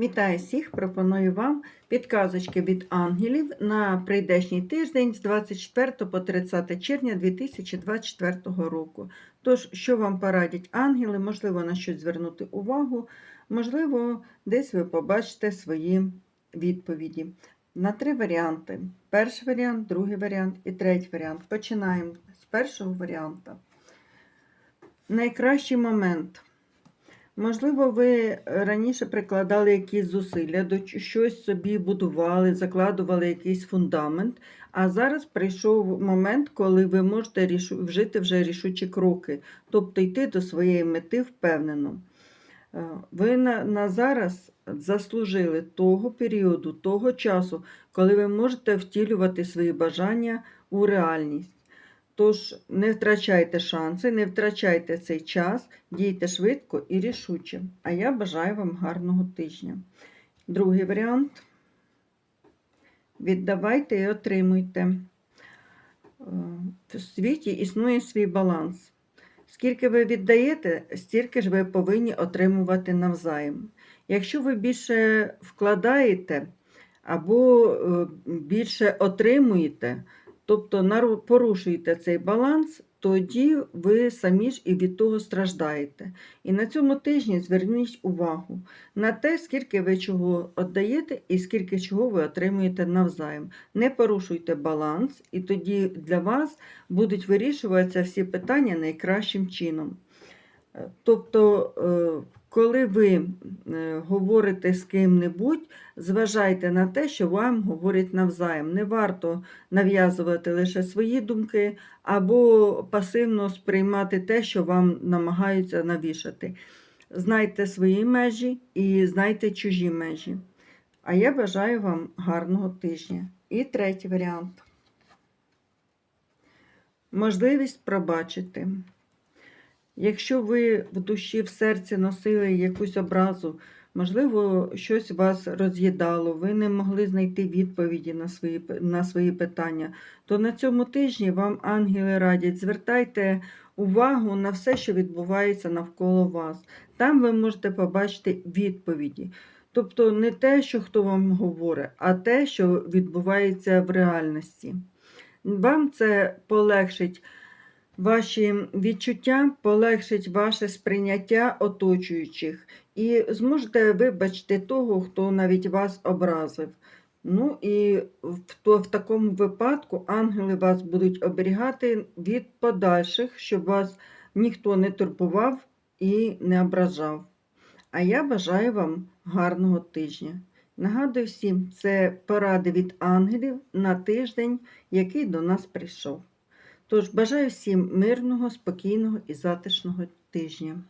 Вітаю всіх! Пропоную вам підказочки від ангелів на прийдешній тиждень з 24 по 30 червня 2024 року. Тож, що вам порадять ангели, можливо, на щось звернути увагу, можливо, десь ви побачите свої відповіді. На три варіанти: перший варіант, другий варіант і третій варіант. Починаємо з першого варіанту. Найкращий момент. Можливо, ви раніше прикладали якісь зусилля, до щось собі будували, закладували якийсь фундамент, а зараз прийшов момент, коли ви можете рішу- вжити вже рішучі кроки, тобто йти до своєї мети впевнено. Е, Ви на, на зараз заслужили того періоду, того часу, коли ви можете втілювати свої бажання у реальність. Тож не втрачайте шанси, не втрачайте цей час, дійте швидко і рішуче. А я бажаю вам гарного тижня. Другий варіант. Віддавайте і отримуйте. Е, В світі існує свій баланс. Скільки ви віддаєте, стільки ж ви повинні отримувати навзаєм. Якщо ви більше вкладаєте або е, більше отримуєте, тобто порушуєте цей баланс, тоді ви самі ж і від того страждаєте. І на цьому тижні зверніть увагу на те, скільки ви чого віддаєте і скільки чого ви отримуєте навзаєм. Не порушуйте баланс, і тоді для вас будуть вирішуватися всі питання найкращим чином. Е, Тобто, е, коли ви говорите з ким-небудь, зважайте на те, що вам говорять навзаєм. Не варто нав'язувати лише свої думки або пасивно сприймати те, що вам намагаються навішати. Знайте свої межі і знайте чужі межі. А я бажаю вам гарного тижня. І третій варіант. Можливість пробачити. Якщо ви в душі, в серці носили якусь образу, можливо, щось вас роз'їдало, ви не могли знайти відповіді на свої, на свої питання, то на цьому тижні вам ангели радять, звертайте увагу на все, що відбувається навколо вас. Там ви можете побачити відповіді. Тобто не те, що хто вам говорить, а те, що відбувається в реальності. Вам це полегшить ваші відчуття, полегшить ваше сприйняття оточуючих і зможете вибачити того, хто навіть вас образив. Ну і в, то, в такому випадку ангели вас будуть оберігати від подальших, щоб вас ніхто не турбував і не ображав. А я бажаю вам гарного тижня. Нагадую всім, це поради від ангелів на тиждень, який до нас прийшов. Тож бажаю всім мирного, спокійного і затишного тижня.